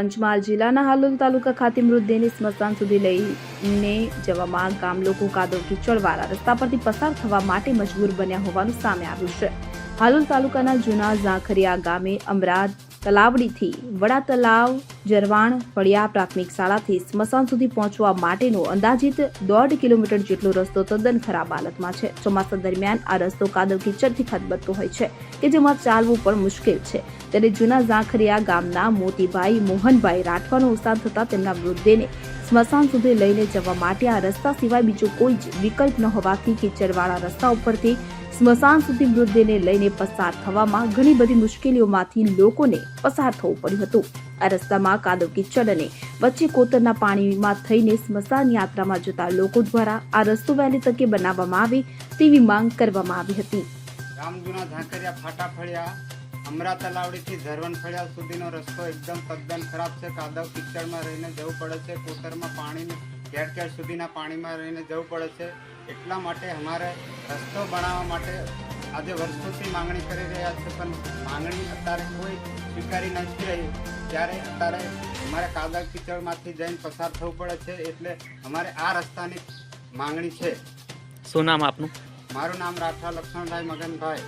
પંચમહાલ જિલ્લાના હાલોલ તાલુકા ખાતે મૃતદેહને સ્મશાન સુધી લઈને જવામાં ગામ લોકો કાદવ કીચડવાળા રસ્તા પરથી પસાર થવા માટે મજબૂર બન્યા હોવાનું સામે આવ્યું છે. હાલોલ તાલુકાના જૂના ઝાંખરિયા ગામે અમરાદ તલાવડીથી વડા તલાવ જરવાણ ફળિયા પ્રાથમિક શાળાથી સ્મશાન સુધી પહોંચવા માટેનો અંદાજિત દોઢ કિલોમીટર જેટલો રસ્તો તદ્દન ખરાબ હાલતમાં છે. ચોમાસા દરમિયાન આ રસ્તો કાદવ કીચડથી ખદબદતો હોય છે કે જેમાં ચાલવું પણ મુશ્કેલ છે. ત્યારે જૂના ઝાંખરિયા ગામના મોતીભાઈ, મોહનભાઈ રાઠવાનો અવસાન થતા તેમના મૃતદેહને સ્મશાન સુધી લઈને જવા માટે આ રસ્તા સિવાય બીજો કોઈ જ વિકલ્પ ન હોવાથી કીચડવાળા રસ્તા ઉપરથી સ્મશાન સુધી મૃતદેહને લઈને પસાર થવામાં ઘણી બધી મુશ્કેલીઓમાંથી લોકોને પસાર થવું પડ્યું હતું. આ રસ્તામાં કાદવ કિચડ અને વચ્ચે કોતરના પાણીમાં થઈને સ્મશાન યાત્રામાં જતા લોકો દ્વારા આ રસ્તો વહેલી તકે બનાવવામાં આવે તેવી માંગ કરવામાં આવી હતી. ગામ જૂના ઝાંકરિયા ફાટા ફળિયા. અમરા તલાવડીથી ઝરવણ ફળિયા સુધીનો રસ્તો એકદમ તદ્દન ખરાબ છે. કાદવ કિચડમાં રહીને જવું પડે છે. કોતરમાં પાણીને ઘેર ઘેર સુધીના પાણીમાં રહીને જવું પડે છે. એટલા માટે અમારે રસ્તો બનાવવા માટે આજે વર્ષોથી માંગણી કરી રહ્યા છે પણ માંગણી અત્યારે કોઈ સ્વીકારી નથી રહી. ત્યારે અત્યારે અમારે કાદવ કિચડમાંથી જઈને પસાર થવું પડે છે એટલે અમારે આ રસ્તાની માંગણી છે. શું નામ આપનું? મારું નામ રાઠવા લક્ષ્મણભાઈ મગનભાઈ.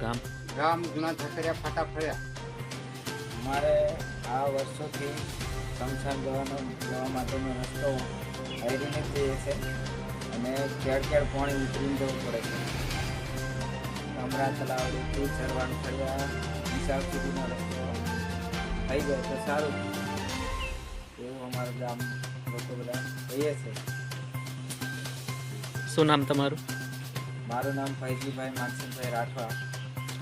ગામ? ગામ જૂના ઝકરિયા ફાટા ફર્યા. મારે આ વર્ષોથી શમશાન જવાનો જવા માટેનો રસ્તો હરીને જઈએ છે અને ક્યાર ક્યાર પાણી ઉતરીને જવું પડે છે. ગામડા તલાવ રૂપી ચરવાણ ફર્યા વિશાળ સુધીનો રસ્તો થઈ ગયો તો સારું. એવું અમારું ગામ લોકો બધા કહીએ છે. શું નામ તમારું? મારું નામ ફૈજીભાઈ માનસિંહભાઈ રાઠવા.